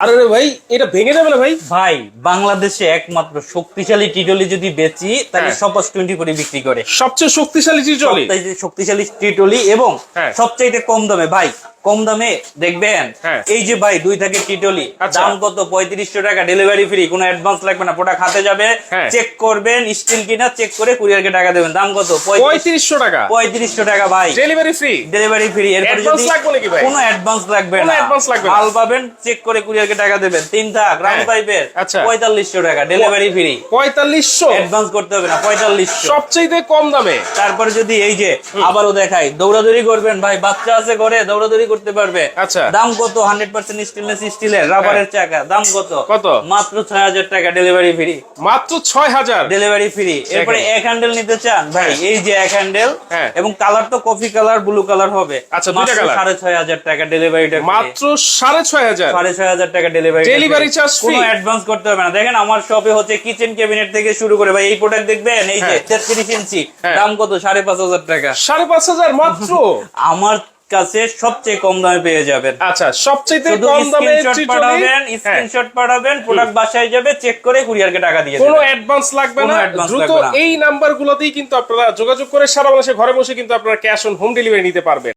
আরে ভাই এটা ভেঙে যাবে না ভাই? ভাই বাংলাদেশে একমাত্র শক্তিশালী টিটলি যদি বেচি তাহলে হ্যাঁ। সপাস টোয়েন্টি করে বিক্রি করে। সবচেয়ে শক্তিশালী টিটলি শক্তিশালী টিটলি এবং সবচেয়ে সবচাইতে কম দামে। ভাই কম দামে দেখবেন। হ্যাঁ। এই যে ভাই দুই থেকে টিটলি আচ্ছা। দাম কত? পঁয়ত্রিশশো টাকা ডেলিভারি ফ্রি কোনো অ্যাডভান্স লাগবে না প্রোডাক্ট হাতে যাবে। হ্যাঁ। চেক করবেন স্টিল কিনা চেক করে কুরিয়ারকে টাকা দেবেন। দাম কত? পঁয়ত্রিশশো টাকা। পঁয়ত্রিশশো টাকা ভাই। ডেলিভারি ফ্রি ডেলিভারি ফ্রি এরপরে যদি? কোনো অ্যাডভান্স লাগবে না। মাল পাবেন চেক করে কুরিয়ারকে টাকা দেবেন। তিন থাক রাউন্ড হ্যাঁ। পাইপের। পঁয়তাল্লিশশো টাকা ডেলিভারি ফ্রি পঁয়তাল্লিশশো? অ্যাডভান্স করতে হবে না পঁয়তাল্লিশশো। সবচেয়ে কম দামে? তারপরে যদি এই যে আবারও দেখাই দৌড়াদৌড়ি করবেন ভাই বাচ্চা আছে ঘরে দৌড়াদৌড়ি করতে পারবে। আচ্ছা। দাম কত? হান্ড্রেড পার্সেন্ট স্টেনলেস স্টিলের রাবারের চাকা। দাম কত? কত? মাত্র ছয় হাজার টাকা ডেলিভারি ফ্রি মাত্র ছয় হাজার? ডেলিভারি ফ্রি এরপরে এক হ্যান্ডেল নিতে চান? ভাই এই যে এক হ্যান্ডেল হ্যাঁ। এবং কালার তো কফি কালার ব্লু কালার হবে। আচ্ছা, মাত্র সাড়ে ছয় হাজার টাকা ডেলিভারিটা মাত্র সাড়ে ছয় হাজার? সাড়ে ছয় হাজার টাকা ডেলিভারি Delivery charge কোনো অ্যাডভান্স করতে হবে না। দেখেন আমার শপে হচ্ছে কিচেন ক্যাবিনেট থেকে শুরু করে ভাই এই প্রোডাক্ট দেখবেন? এই যে হ্যাঁ। তেত্রিশ ইঞ্চি। হ্যাঁ। দাম কত? সাড়ে পাঁচ হাজার টাকা। সাড়ে পাঁচ হাজার মাত্র? আমার কাছে সবচেয়ে কম দামে পেয়ে যাবেন। আচ্ছা সবচেয়ে কম দামে পাঠাবেন হ্যাঁ। স্ক্রিনশট পাঠাবেন প্রোডাক্ট বাসায় যাবে চেক করে কুরিয়ারকে টাকা দিয়ে কোনো অ্যাডভান্স লাগবে না। দ্রুত এই নাম্বার গুলোতেই কিন্তু আপনারা যোগাযোগ করে সারা বাংলাদেশে ঘরে বসে কিন্তু আপনারা ক্যাশ অন হোম ডেলিভারি নিতে পারবেন।